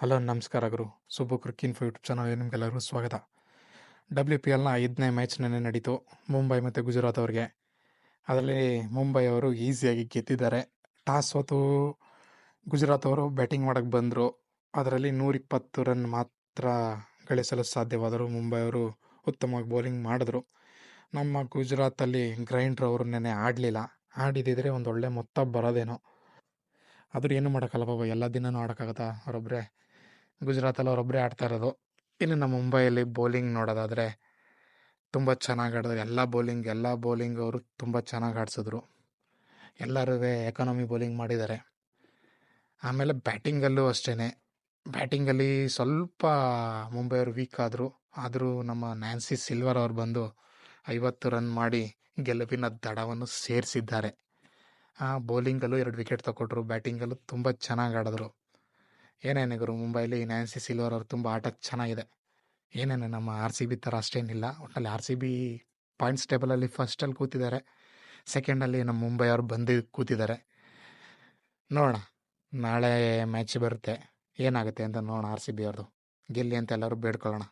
Hello, ನಮಸ್ಕಾರ ಗುರು. Subbu cricket info YouTube channel ನಿಮಗೆಲ್ಲರಿಗೂ ಸ್ವಾಗತ. ಡಬ್ಲ್ಯೂ ಪಿ ಎಲ್ನ ಐದನೇ ಮ್ಯಾಚ್ ನೆನೆ ನಡೀತು, ಮುಂಬೈ ಮತ್ತು ಗುಜರಾತ್ ಅವ್ರಿಗೆ. ಅದರಲ್ಲಿ ಮುಂಬೈ ಅವರು ಈಸಿಯಾಗಿ ಗೆದ್ದಿದ್ದಾರೆ. ಟಾಸ್ ಹೊತ್ತು ಗುಜರಾತ್ ಅವರು ಬ್ಯಾಟಿಂಗ್ ಮಾಡೋಕ್ಕೆ ಬಂದರು. ಅದರಲ್ಲಿ ನೂರಿಪ್ಪತ್ತು ರನ್ ಮಾತ್ರ ಗಳಿಸಲು ಸಾಧ್ಯವಾದರು ಮುಂಬೈ ಅವರು ಉತ್ತಮವಾಗಿ ಬೌಲಿಂಗ್ ಮಾಡಿದ್ರು. ನಮ್ಮ ಗುಜರಾತಲ್ಲಿ ಗ್ರೈಂಡ್ರ್ ಅವರು ನೆನೆ ಆಡಲಿಲ್ಲ. ಆಡಿದಿದ್ರೆ ಒಂದು ಒಳ್ಳೆ ಮೊತ್ತ ಬರೋದೇನೋ. ಆದರೂ ಏನು ಮಾಡೋಕ್ಕಲ್ಲ ಬಾಬಾ ಎಲ್ಲ ದಿನನೂ ಆಡೋಕ್ಕಾಗತ್ತಾ? ಅವರೊಬ್ಬರೇ ಗುಜರಾತಲ್ಲಿ ಅವರೊಬ್ಬರೇ ಆಡ್ತಾ ಇರೋದು. ಇನ್ನು ನಮ್ಮ ಮುಂಬೈಯಲ್ಲಿ ಬೌಲಿಂಗ್ ನೋಡೋದಾದರೆ ತುಂಬ ಚೆನ್ನಾಗಿ ಆಡಿದ್ರು ಎಲ್ಲ ಬೌಲಿಂಗ್ ಎಲ್ಲ ಬೌಲಿಂಗ್ ಅವರು ತುಂಬ ಚೆನ್ನಾಗಿ ಆಡಿಸಿದ್ರು. ಎಲ್ಲರೂ ಎಕಾನಮಿ ಬೌಲಿಂಗ್ ಮಾಡಿದ್ದಾರೆ. ಆಮೇಲೆ ಬ್ಯಾಟಿಂಗಲ್ಲೂ ಅಷ್ಟೇ ಬ್ಯಾಟಿಂಗಲ್ಲಿ ಸ್ವಲ್ಪ ಮುಂಬೈಯವರು ವೀಕ್ ಆದರು. ಆದರೂ ನಮ್ಮ ನ್ಯಾನ್ಸಿ ಸಿಲ್ವರ್ ಅವ್ರು ಬಂದು ಐವತ್ತು ರನ್ ಮಾಡಿ ಗೆಲುವಿನ ದಡವನ್ನು ಸೇರಿಸಿದ್ದಾರೆ. ಬೌಲಿಂಗಲ್ಲೂ ಎರಡು ವಿಕೆಟ್ ತಗೊಟ್ರು ಬ್ಯಾಟಿಂಗಲ್ಲೂ ತುಂಬ ಚೆನ್ನಾಗಿ ಆಡಿದ್ರು. ಏನೇನಿಗರು ಗುರು ಮುಂಬೈಲಿ ನ್ಯಾನ್ಸಿ ಸಿಲ್ವರ್ ಅವರು ತುಂಬ ಆಟ ಚೆನ್ನಾಗಿದೆ. ಏನೇನು ನಮ್ಮ ಆರ್ ಸಿ ಬಿ ಥರ ಅಷ್ಟೇನಿಲ್ಲ. ಒಟ್ಟಲ್ಲಿ ಆರ್ ಸಿ ಬಿ ಪಾಯಿಂಟ್ಸ್ ಟೇಬಲಲ್ಲಿ ಫಸ್ಟಲ್ಲಿ ಕೂತಿದ್ದಾರೆ. ಸೆಕೆಂಡಲ್ಲಿ ನಮ್ಮ ಮುಂಬೈ ಅವ್ರು ಬಂದು ಕೂತಿದ್ದಾರೆ. ನೋಡೋಣ, ನಾಳೆ ಮ್ಯಾಚ್ ಬರುತ್ತೆ. ಏನಾಗುತ್ತೆ ಅಂತ ನೋಡೋಣ ಆರ್ ಸಿ ಬಿ ಅವ್ರದ್ದು. ಗೆಲ್ಲಿ ಅಂತ ಎಲ್ಲರೂ ಬೇಡ್ಕೊಳ್ಳೋಣ.